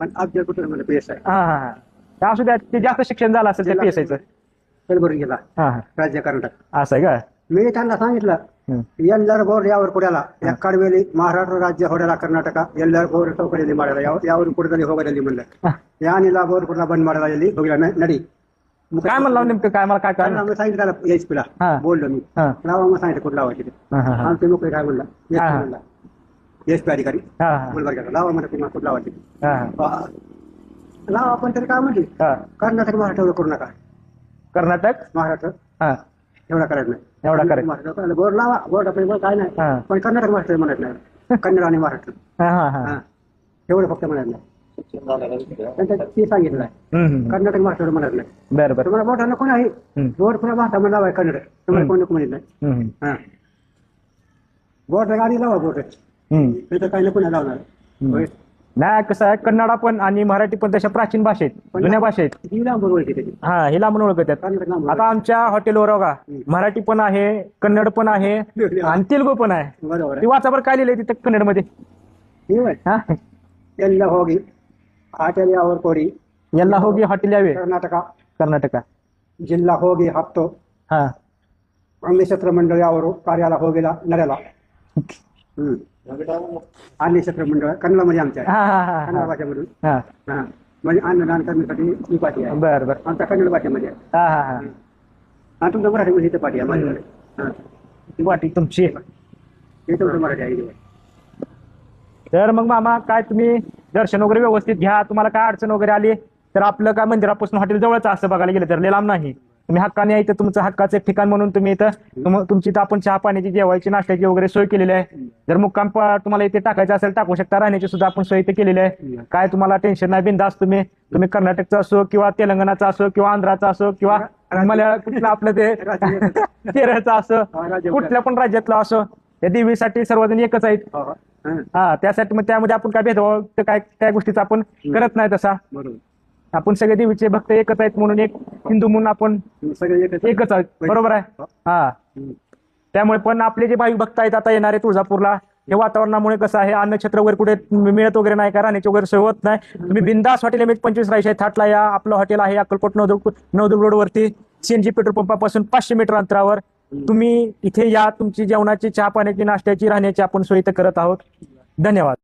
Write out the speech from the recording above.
पण अफजल कुठं मला पीएस आहे हा असू द्या ते जास्त शिक्षण झालं असेल त्या पीएसआयचं कलबुर्गी गेला. राज्य कर्नाटक असं आहे का? मी त्यांना सांगितलं एल्लर बोर यावर कुड्याला या कडवेली महाराष्ट्र राज्य होड्याला कर्नाटका एल्लर बोर चौकडी यावर यावर कुठेतरी होगडेली म्हणलं. या आणि बोर कुठला बंद मारायला गेली बघितला नडी. मग काय म्हणलं नेमकं? काय मला काय करणार आम्ही सांगितलं एच पीला बोललो मी. नाव मग सांगितलं कुठला वाटते आमचे लोक काय म्हणला. एस हा. पी म्हणला एस पी अधिकारी हा हा लावा म्हणा तुम्हाला कुठं लावायचे ते. हा वा. लावा पण तरी काय म्हणते हा कर्नाटक महाराष्ट्र एवढं करू नका कर्नाटक महाराष्ट्र हा एवढा करायचं नाही एवढा करायचं. महाराष्ट्र बोर्ड लावा बोर्ड आपल्या काय हा. नाही पण कर्नाटक महाराष्ट्र म्हणत नाही कन्नड आणि महाराष्ट्र हा हा हा हा. एवढं फक्त म्हणत नाही ते सांगितलं आहे हम्म, हम्म. कर्नाटक महाराष्ट्र म्हणत नाही बरं बरं तुम्हाला मोठा नको नाही हम्म. बोर्ड पुन्हा भाषा म्हणून लावाय कन्नड तुम्हाला. कोण नको म्हणत नाही हम्म, हम्म. हा बोर्ड गाडी लावा बोर्ड. नाही तर काही नको नाही लावणार होय. नाही कसं आहे कन्नडा पण आणि मराठी पण तशा प्राचीन भाषा आहेत जुन्या भाषा आहेत ही लांब ओळखी त्याची हा हे लांबून ओळखतात कर्नाटक लांब आता आमच्या हॉटेलवर बघा मराठी पण आहे कन्नड पण आहे आणि तेलगू पण आहे बरोबर ती वाचा बरं काय लिहिलंय तिथं कन्नड मध्ये आहे हा ಎಲ್ಲ ಹೋಗಿ ಆಟೆಲಿ ಅವ್ರ ಕೊಡಿ ಎಲ್ಲ ಹೋಗಿ हॉटेल यावे ಕರ್ನಾಟಕ कर्नाटक ಜಿಲ್ಲಾ ಹೋಗಿ ಹತ್ತು हा ಅನ್ನಿಕ್ಷತ್ರ ಮಂಡಳಿ ಅವರು ಕಾರ್ಯಾಲಯ ಹೋಗಿಲ್ಲ ನಡೆಯಲ್ಲ हम्म. अन्नक्षत्र मंडळ कन्नडमध्ये आमच्या आहे. हा हा हा कन्नड हा. भाषेमधून. हा. हा. म्हणजे अन्नदान करण्यासाठी ही पाठी आहे. बर बर. आमच्या कन्नड भाषेमध्ये आहे. हा हा हा. आणि तुमच्या मराठीमध्ये इथे पाठी आहे माझ्याकडे. हा. वाटी तुमची हे तुमचं मराठी आहे. इथे. तर मग मामा काय तुम्ही दर्शन वगैरे व्यवस्थित घ्या. तुम्हाला काय अडचण वगैरे आली तर आपलं काय मंदिरापासून हॉटेल जवळच असं बघायला गेलं तर लय लांब नाही. तुम्ही हक्काने या इथं तुमचं हक्काचं एक ठिकाण म्हणून तुम्ही इथं तुम- तुमची इथं आपण चहा पाण्याची जेवायची नाश्त्याची वगैरे सोय केलेली आहे. जर मुक्काम तुम्हाला इथे टाकायचं असेल टाकू शकता. राहण्याची सुद्धा आपण सोय इथे केलेली आहे. काय तुम्हाला टेन्शन नाही. बिंदास तुम्ही तुम्ही कर्नाटकचा असो किंवा तेलंगणाचा असो किंवा आंध्राचा असो किंवा मला कुठलं आपलं ते केरळचा असो कुठल्या पण राज्यातला असो त्या देवीसाठी सर्वजण एकच आहेत. हो, त्यासाठी मग त्यामध्ये आपण काय भेदभाव तर काय त्या गोष्टीचा आपण करत नाही तसा. आपण सगळे देवीचे भक्त एकच आहेत म्हणून एक हिंदू म्हणून आपण सगळे एकच आहोत. बरोबर आहे? हा. त्यामुळे पण आपले जे भाविक भक्त आहेत आता येणारे तुळजापूरला हे वातावरणामुळे कसं आहे अन्नछत्र वगैरे कुठे मिळत वगैरे नाही का राहण्याची वगैरे सोय होत नाही. तुम्ही बिंदास हॉटेल एम एच पंचवीस राहायचे थाटला या आपलं हॉटेल आहे अक्कलकोट नवदुर्ग नवदुर्ग रोडवरती सीएनजी पेट्रोल पंपापासून पाचशे मीटर अंतरावर. तुम्ही इथे या तुमची जेवणाची चहा पाण्याची नाश्त्याची राहण्याची आपण सोय इथं करत आहोत. धन्यवाद.